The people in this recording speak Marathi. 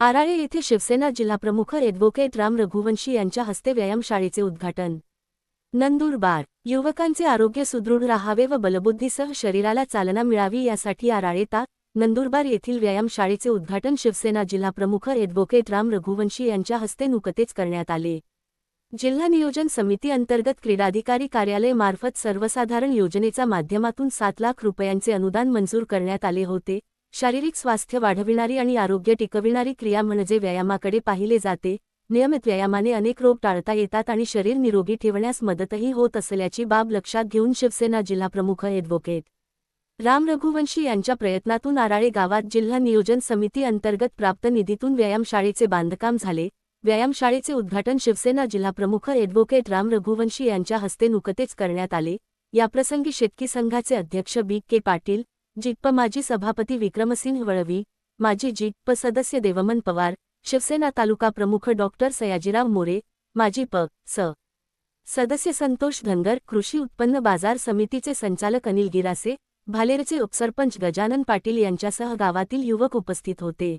आराळे येथे शिवसेना जिल्हाप्रमुख ॲडव्होकेट राम रघुवंशी यांच्या हस्ते व्यायामशाळेचे उद्घाटन. नंदुरबार युवकांचे आरोग्य सुदृढ राहावे व बलबुद्धीसह शरीराला चालना मिळावी यासाठी आराळे ता नंदुरबार येथील व्यायामशाळेचे उद्घाटन शिवसेना जिल्हाप्रमुख ॲडव्होकेट राम रघुवंशी यांच्या हस्ते नुकतेच करण्यात आले. जिल्हा नियोजन समिती अंतर्गत क्रीडाधिकारी कार्यालय मार्फत सर्वसाधारण योजनेचा माध्यमातून सात लाख रुपयांचे अनुदान मंजूर करण्यात आले होते. शारीरिक स्वास्थ्य वाढविणारी आणि आरोग्य टिकविणारी क्रिया म्हणजे व्यायामाकडे पाहिले जाते. नियमित व्यायामाने अनेक रोग टाळता येतात आणि शरीर निरोगी ठेवण्यास मदतही होत असल्याची बाब लक्षात घेऊन शिवसेना जिल्हाप्रमुख ॲडव्होकेट राम रघुवंशी यांच्या प्रयत्नातून आराळे गावात जिल्हा नियोजन समिती अंतर्गत प्राप्त निधीतून व्यायामशाळेचे बांधकाम झाले. व्यायामशाळेचे उद्घाटन शिवसेना जिल्हाप्रमुख ॲडव्होकेट राम रघुवंशी यांच्या हस्ते नुकतेच करण्यात आले. याप्रसंगी शेतकी संघाचे अध्यक्ष बी के पाटील जिटप माजी सभापती विक्रमसिंह वळवी माजी जिटप सदस्य देवमन पवार शिवसेना तालुका प्रमुख डॉक्टर सयाजीराव मोरे माजी प स सदस्य संतोष धनगर कृषी उत्पन्न बाजार समितीचे संचालक अनिल गिरासे भालेरचे उपसरपंच गजानन पाटील यांच्यासह गावातील युवक उपस्थित होते.